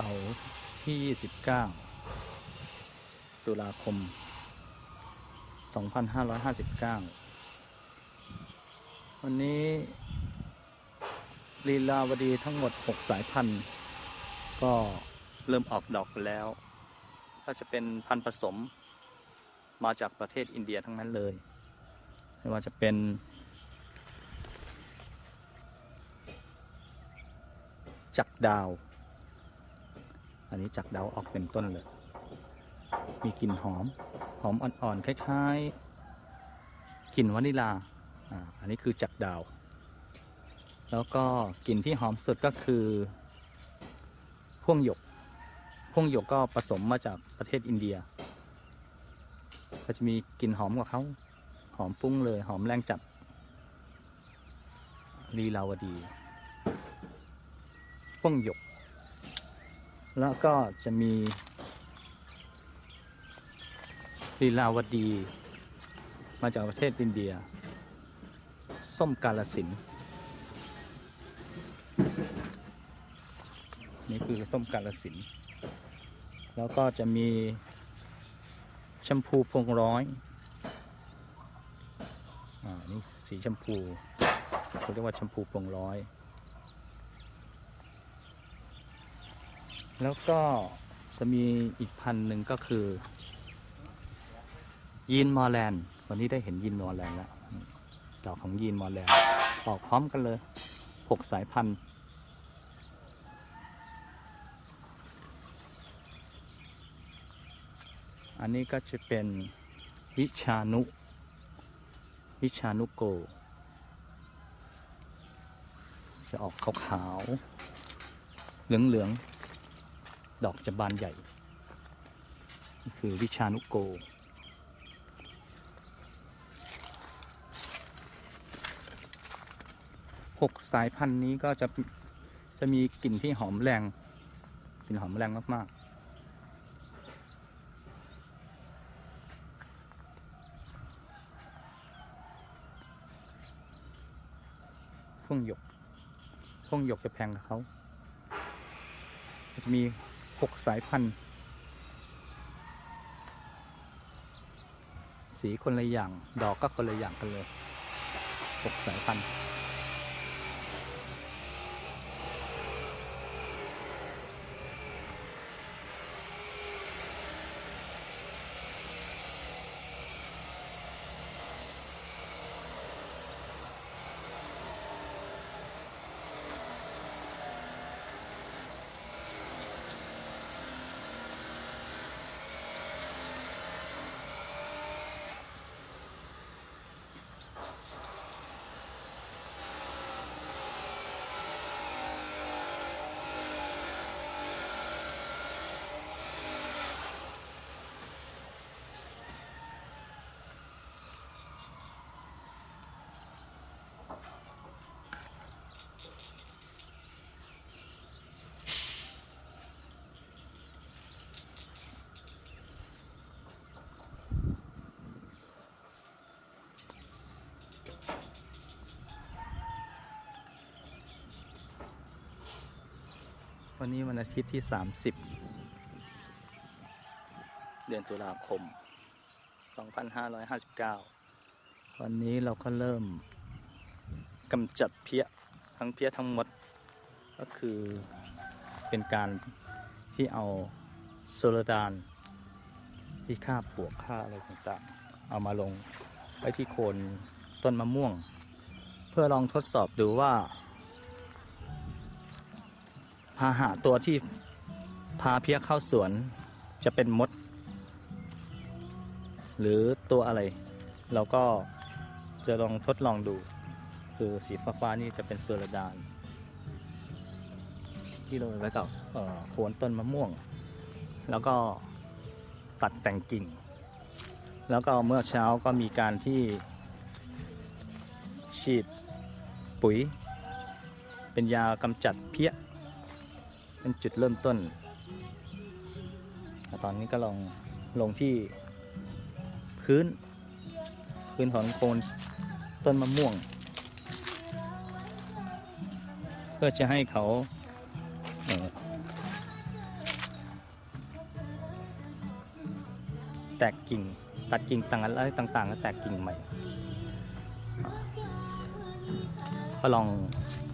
เสาร์ที่ 29 ตุลาคม 2559 วันนี้ลีลาวดีทั้งหมด 6 สายพันธุ์ ก็เริ่มออกดอกแล้ว ก็จะเป็นพันธุ์ผสมมาจากประเทศอินเดียทั้งนั้นเลย ไม่ว่าจะเป็นจักดาว อันนี้จักดาวออกเป็นต้นเลย มีกลิ่นหอม หอมอ่อนๆคล้ายๆกลิ่นวานิลาอ่าอันนี้คือจักดาว แล้วก็กลิ่นที่หอมสุดก็คือพ่วงหยกพ่วงหยกก็ผสมมาจากประเทศอินเดีย ก็จะมีกลิ่นหอมกว่าเขาหอมฟุ้งเลยหอมแรงจัดลีลาวดีพ่วงหยก แล้วก็จะมีลีลาวดี มาจากประเทศอินเดีย ส้มกาลสิน นี่คือส้มกาลสิน แล้วก็จะมีชมพูพวงร้อยอ่านี่สีชมพูเขาเรียกว่าชมพูพวงร้อย แล้วก็จะมีอีกพันหนึ่งก็คือ ยีนมอร์แลนด์วันนี้ได้เห็นยีนมอร์แลนด์แล้ว ดอกของยีนมอร์แลนด์ออกพร้อมกันเลยหกสายพันธุ์อันนี้ก็จะเป็นวิชานุ วิชานุโก จะออกขาวๆเหลืองๆ ดอกจะบานใหญ่นี่คือวิชานุโก หกสายพันธุ์นี้ก็จะจะมีกลิ่นที่หอมแรง กลิ่นหอมแรงมาก ๆพวงหยกพวงหยกจะแพงกับเขา จะมี 6 สายพันธุ์ สีคนละอย่าง ดอกก็คนละอย่างกันเลย 6 สายพันธุ์ วันนี้วันอาทิตย์ที่ 30 เดือนตุลาคม 2559 วันนี้เราก็เริ่มกำจัดเพี้ยทั้งเพี้ยทั้งหมด ก็คือเป็นการที่เอาโซลดานที่ฆ่าปวกฆ่าอะไรต่างๆ เอามาลงไว้ที่โคนต้นมะม่วง เพื่อลองทดสอบดูว่า พาหะตัวที่พาเพี้ยเข้าสวนจะเป็นมด หรือตัวอะไร เราก็จะลองทดลองดู คือสีฟ้าๆนี่จะเป็นเซอร์ดาน ที่โรยไว้กับเอ่อโคนต้นมะม่วง แล้วก็ตัดแต่งกิ่ง แล้วก็เมื่อเช้าก็มีการที่ฉีดปุ๋ย เป็นยากำจัดเพี้ย เป็นจุดเริ่มต้น ตอนนี้ก็ลองลงที่พื้น พื้นของโคนต้นมะม่วง เพื่อจะให้เขาแตกกิ่งตัดกิ่งต่างอะไรต่างๆ ก็แตกกิ่งใหม่ ก็ลอง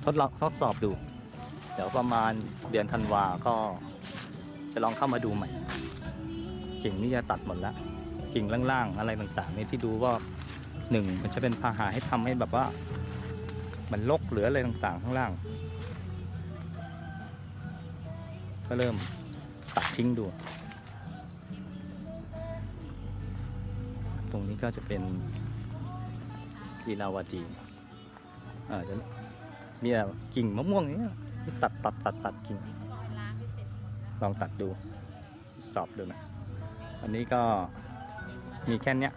ทดลองทดสอบดู เดี๋ยวประมาณเดือนธันวาก็จะลองเข้ามาดูใหม่ กิ่งนี่จะตัดหมดแล้วกิ่งล่างๆอะไรต่างๆนี่ที่ดูว่าหนึ่งมันจะเป็นพาหะให้ทำให้แบบว่า มันลกเหรืออะไรต่างๆ ข้างล่าง ก็เริ่มตัดทิ้งดู ตรงนี้ก็จะเป็นลีลาวดีอ่าจะมีกิ่งมะม่วงอย่างเนี้ย ตัดตัดตัดตัดกิ่งลองตัดดูสอบดูนะอันนี้ก็มีแค่เนี้ย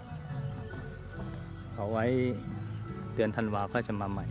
เอาไว้เดือนธันวาก็จะมาใหม่